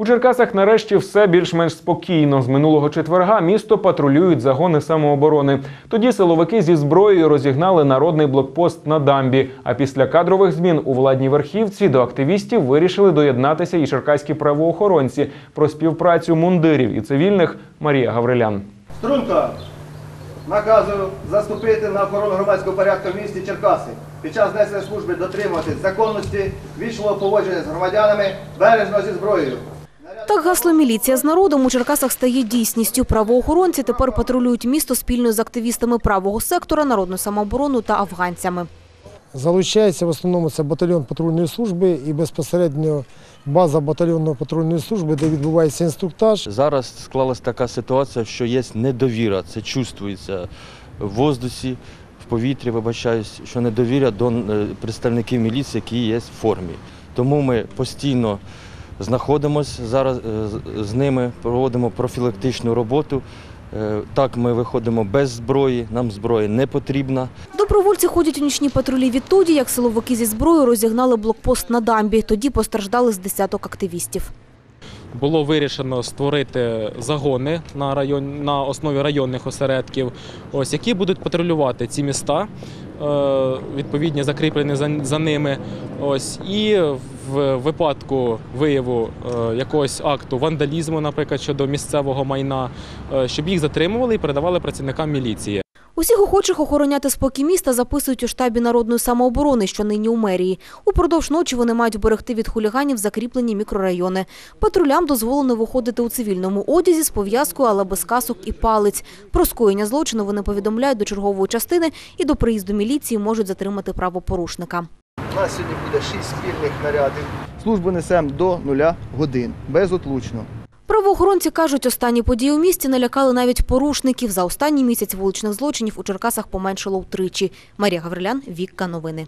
У Черкасах нарешті все більш-менш спокійно. З минулого четверга місто патрулюють загони самооборони. Тоді силовики зі зброєю розігнали народний блокпост на дамбі. А після кадрових змін у владній верхівці до активістів вирішили доєднатися і черкаські правоохоронці про співпрацю мундирів і цивільних Марія Гаврилян. Струнко, наказую заступити на охорону громадського порядку в місті Черкаси. Під час несення служби дотримуватись законності, вічного поводження з громадянами, бережно зі зброєю. Так гасло «Міліція з народом» у Черкасах стає дійсністю. Правоохоронці тепер патрулюють місто спільно з активістами правого сектора, народну самооборону та афганцями. Залучається в основному це батальйон патрульної служби і безпосередньо база батальйонної патрульної служби, де відбувається інструктаж. Зараз склалась така ситуація, що є недовіра. Це чувствується в воздусі, в повітрі, вибачаюсь, що недовіра до е, представників міліції, які є в формі. Тому ми постійно знаходимося зараз е, з- ними, проводимо профілактичну роботу. Е, Так, ми виходимо без зброї, нам зброя не потрібна. Добровольці ходять у нічні патрулі відтоді, як силовики зі зброєю розігнали блокпост на дамбі. Тоді постраждали з десяток активістів. було вирішено створити загони на район на основі районних осередків, ось які будуть патрулювати ці міста, відповідні закріплені за, за ними. Ось і в випадку вияву е, якогось акту вандалізму, наприклад, щодо місцевого майна, е, щоб їх затримували і передавали працівникам міліції. Усіх охочих охороняти спокій міста записують у штабі народної самооборони, що нині у мерії. Упродовж ночі вони мають берегти від хуліганів закріплені мікрорайони. Патрулям дозволено виходити у цивільному одязі з пов'язкою, але без касок і палиць. Про скоєння злочину вони повідомляють до чергової частини і до приїзду міліції можуть затримати правопорушника. У нас сьогодні буде 6 спільних нарядів. Службу несемо до нуля годин, безотлучно. Правоохоронці кажуть, останні події у місті налякали навіть порушників. За останній місяць вуличних злочинів у Черкасах поменшало втричі. Марія Гаврилян, Вікка, новини.